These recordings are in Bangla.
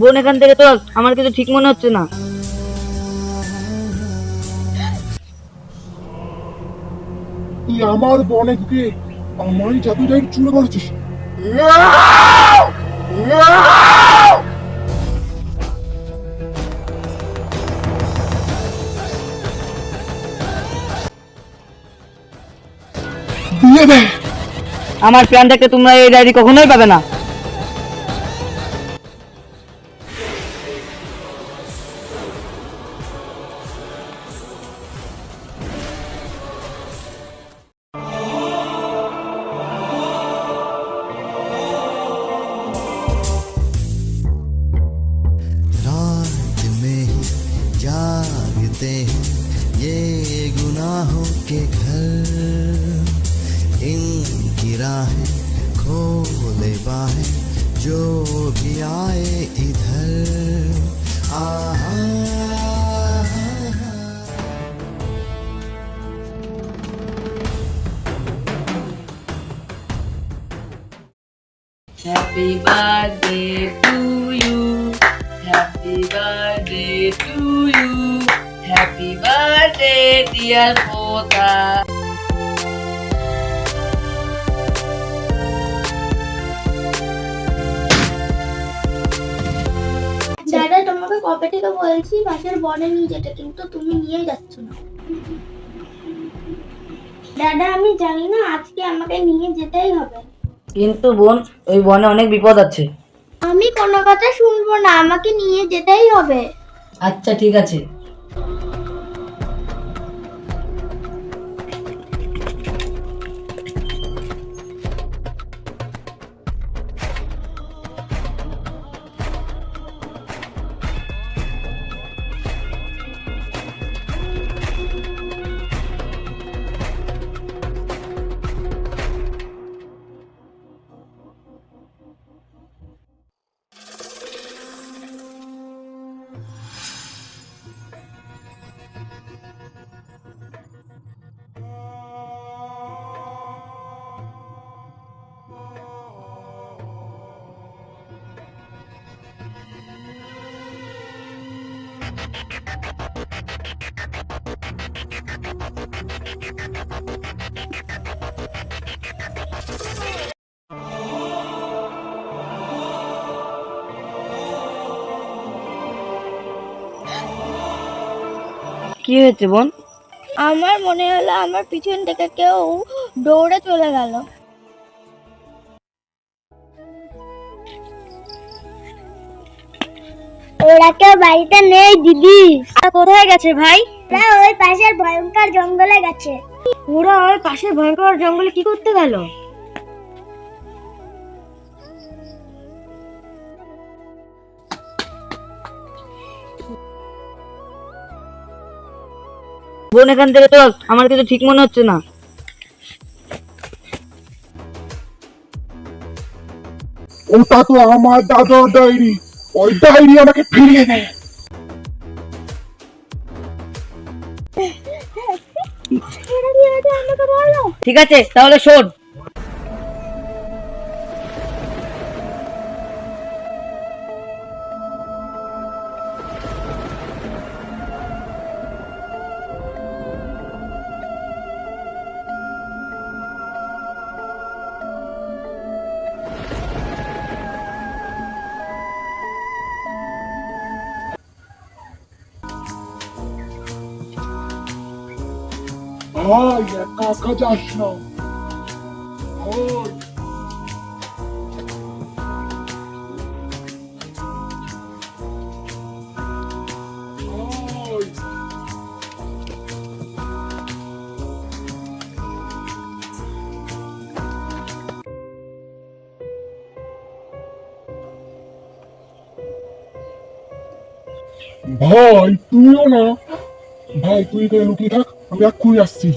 বোন এখান থেকে তো আমার কিছু ঠিক মনে হচ্ছে না। তুই আমার বনে ঢুকে আমারই জাদু ডাইরি চুরি করেছিস আমার প্ল্যান থেকে তোমরা এই ডায়েরি কখনোই পাবে না। Happy birthday to you. Happy birthday to you. Happy birthday, dear Pota. দাদা তোমাকে কবে থেকে বলছি পাশের বনে নিয়ে যেতে কিন্তু তুমি নিয়ে যাচ্ছ না দাদা আমি জানি না আজকে আমাকে নিয়ে যেতেই হবে কিন্তু বোন ওই বনে অনেক বিপদ আছে। আমি কোনো কথা শুনব না আমাকে নিয়ে যেতেই হবে। আচ্ছা ঠিক আছে। কি হয়েছে বোন? আমার মনে হলো আমার পিছন থেকে কেউ দৌড়ে চলে গেল। ওরা কেউ বাড়িতে নেই দিদি। কোথায় গেছে ভাই? ওরা ওই পাশের ভয়ঙ্কর জঙ্গলে গেছে। ওরা ওই পাশের ভয়ঙ্কর জঙ্গলে কি করতে গেল? বোন এখান থেকে চল আমার কিছু ঠিক মনে হচ্ছে না। ওটা তো আমার দাদার ডায়েরি। ওই ডায়েরি আমাকে ফিরিয়ে দেয় ঠিক আছে তাহলে শোন। ভাই একা যাস ভাই তুইও না ভাই তুই লুকিয়ে থাক আমি এক্ষুনি আসছি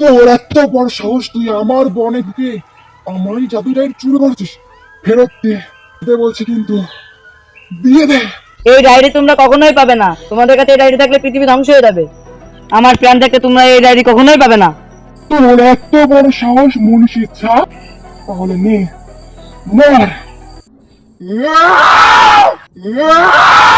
তোর এত বড় সাহস তুই আমার বনে ঢুকে আমারই জাদু চুরি করেছিস। ফেরত দে দে বলছি কিন্তু দিয়ে দে। এই ডায়েরি তোমরা কখনোই পাবে না। তোমাদের কাছে এই ডায়েরি থাকলে পৃথিবী ধ্বংস হয়ে যাবে। আমার প্ল্যান থেকে তোমরা এই ডায়েরি কখনোই পাবে না। তোর এত বড় সাহস মনীষ ইচ্ছা তাহলে নে মার। 누?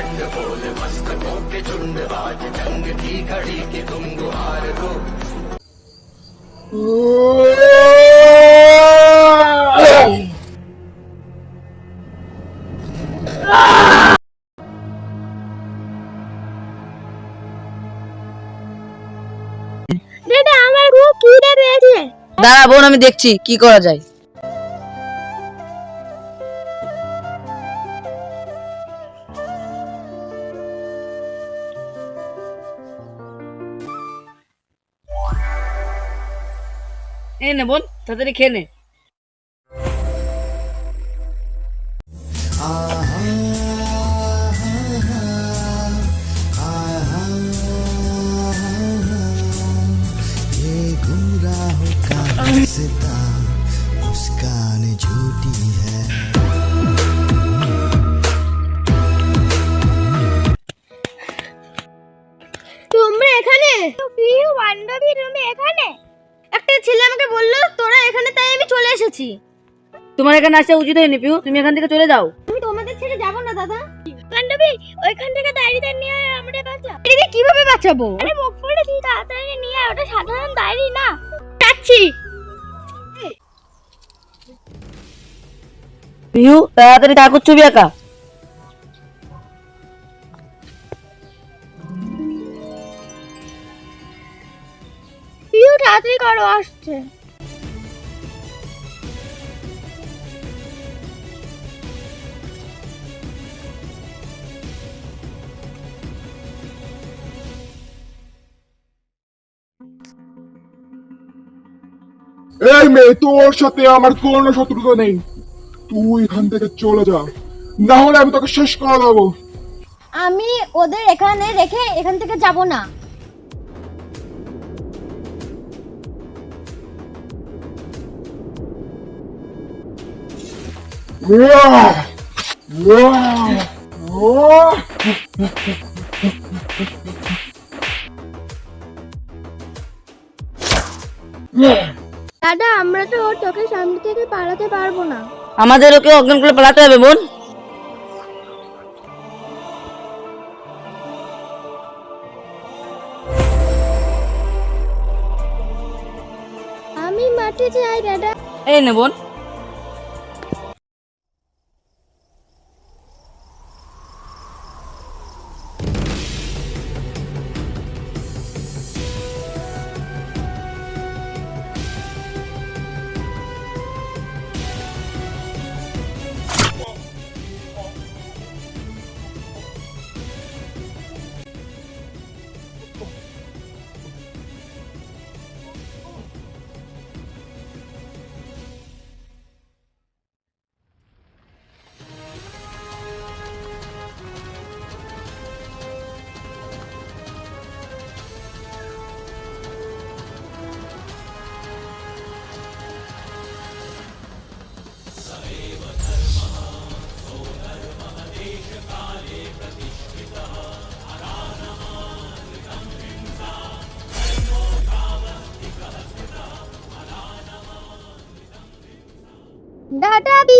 है प्रचंड बोल मस्तकों के झुंड बाज जंग की घड़ी की तुम गुहार दो দাদা আমার খুব খিদে পেয়েছে দাঁড়া বোন আমি দেখছি কি করা যায় এই নে বোন তাড়াতাড়ি খেয়ে নে ये गुमराहों का रास्ता मुस्कान झूठी है তোমরা এখানে প্রিয় বান্ধবী তুমি এখানে একটা ছেলে আমাকে বলল তোরা এখানে তাই আমি চলে এসেছি। তোমার এখানে আসা উচিত হয়নি পিউ। তুমি এখান থেকে চলে যাও। আমি তোমাদের ছেড়ে যাব না দাদা। বান্ধবী ওইখান থেকে ডায়েরিটা নিয়ে আয় আমরা বাঁচা ডায়েরি কীভাবে বাঁচাবো? আরে মুখ পড়ে তুই তাড়াতাড়ি নিয়ে আয় ওটা সাধারণ ডায়েরি না। যাচ্ছি। পিউ তাড়াতাড়ি ঠাকুর ছবি আঁকা। তাড়াতাড়ি করো আসছে। এই মেয়ে তোর সাথে আমার কোনো শত্রুতা নেই। তুই এখান থেকে চলে যা। না হলে আমি তোকে শেষ করে দেবো। আমি ওদের এখানে রেখে এখান থেকে যাব না। দাদা আমরা তো ওর চোখের সামনে থেকে পালাতে পারব না। আমাদের ওকে অজ্ঞান করে পালাতে হবে বোন। আমি মাঠে যাই দাদা। এই নে বোন।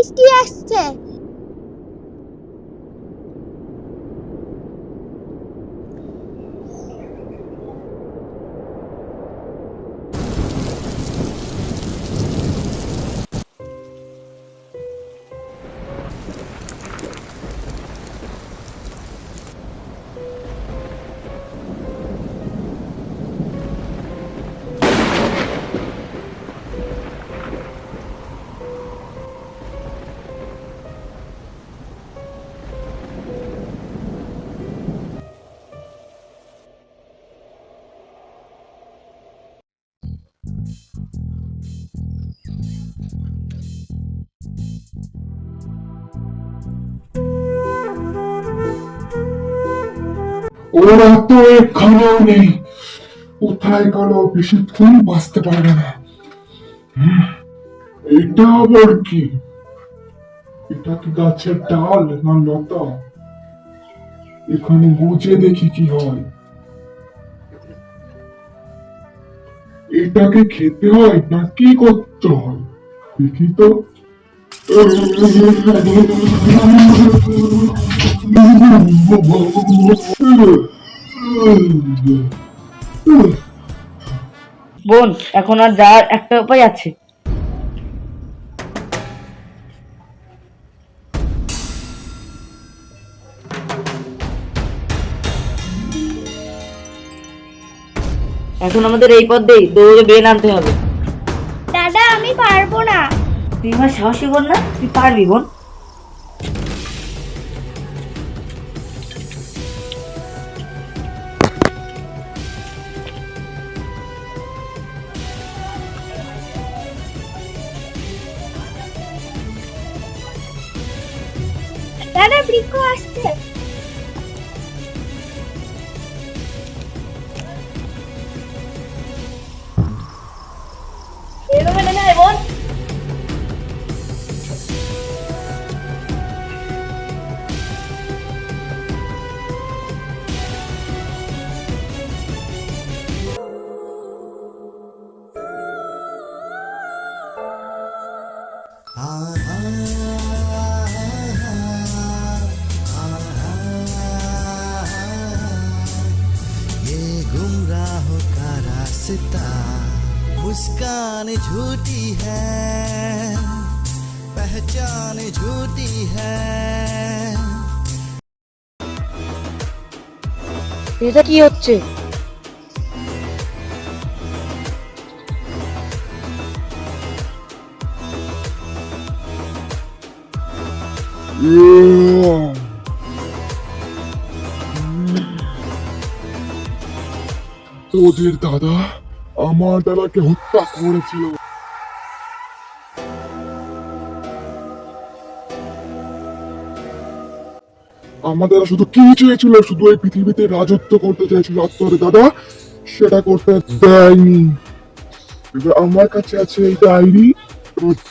বৃষ্টি আসছে। ওরা তো এখানেও নেই। কোথায় গেল বেশিক্ষণ বাঁচতে পারবে না। এটা আবার কি? এটা কি গাছের ডাল না লতা। এখানে গুজে দেখি কি হয়। এটাকে খেতে হয় না কি করতে হয়? দেখি তো। বোন এখন আর যাওয়ার একটা উপায় আছে। এখন আমাদের এই পথ দিয়ে দৌড়ে বেয়ে নামতে হবে। দাদা আমি পারব না। তুই আমার সাহসী বোন না তুই পারবি বোন। দাদা বৃক্ষ আসছে। এরকম मुस्कान झूठी है पहचान झूठी है এটা কি হচ্ছে তোদের দাদা আমার দাদাকে হত্যা করেছিল। আমাদের শুধু কি চেয়েছিল? শুধু এই পৃথিবীতে রাজত্ব করতে চাইছিল আর তোর দাদা সেটা করতে দেয়নি। এবার আমার কাছে আছে এই ডায়েরি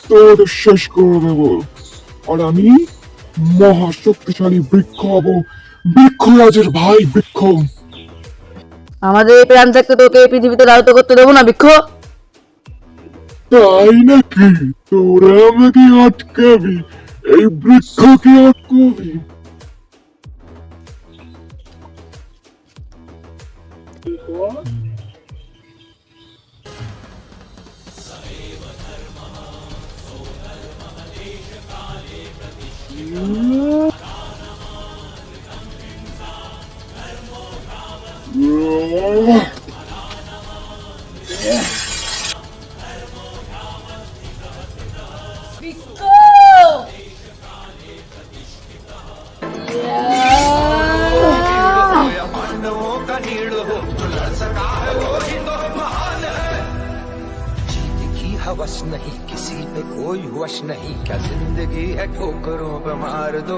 তোর শেষ করে দেবো। আর আমি মহা শক্তিশালী বৃক্ষ হব। বৃক্ষরাজের ভাই বৃক্ষ। আমাদের এই প্রাণ থাকতে তোকে এই পৃথিবীতে রাজত্ব করতে দেবো না বৃক্ষ তাই নাকি? তোরা আমাকে আটকাবি এই বৃক্ষকে আটকাবি। या हवस नहीं किसी पे कोई वश नहीं क्या ज़िंदगी है ठोकरों पे मार दो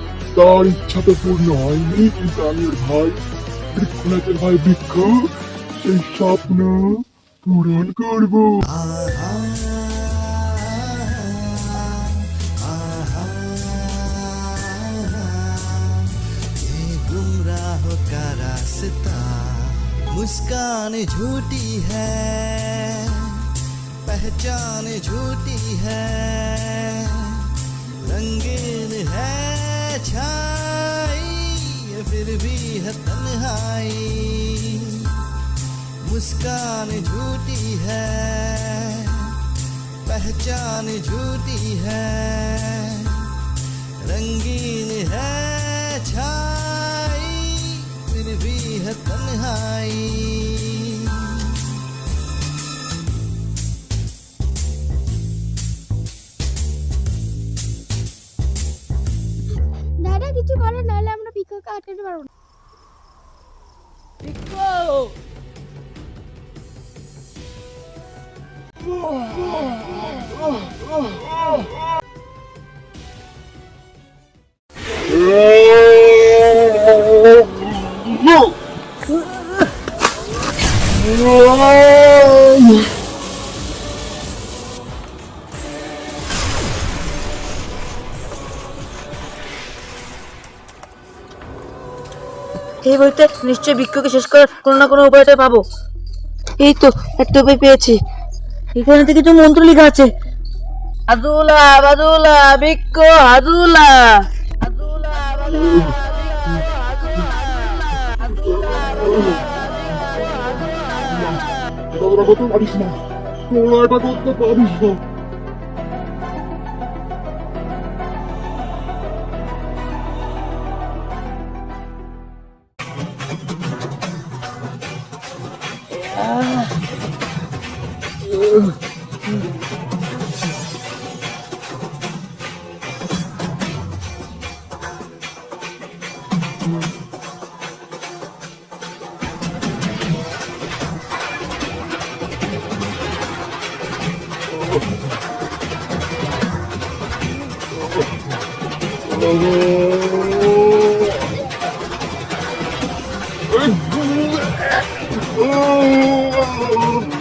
তার ইচ্ছা তো পূর্ণ হয়নি কিন্তু আমি ওর ভাই বৃক্ষনাথের ভাই বৃক্ষ সেই স্বপ্ন পূরণ করবো ये गुमराह का रास्ता मुस्कान झूठी है पहचान झूठी है रंगीन है छाई फिर भी है तन्हाई। मुस्कान झूठी है, पहचान झूठी है। रंगीन है छाई, फिर भी है तन्हाई। দাদা কিছু করো নাহলে আমরা ভিক্ষুককে আটকাতে পারব না এই বইতে নিশ্চয়ই বৃক্ষকে শেষ করার কোনো না কোনো উপায়টা পাবো। এই তো একটা উপায় পেয়েছি। এখানে থেকে কিছু মন্ত্র লেখা আছে। হাদুলা বাদুলা বৃক্ষ হাদুলা বাদুলা তোরা করতে পারিস না Oh!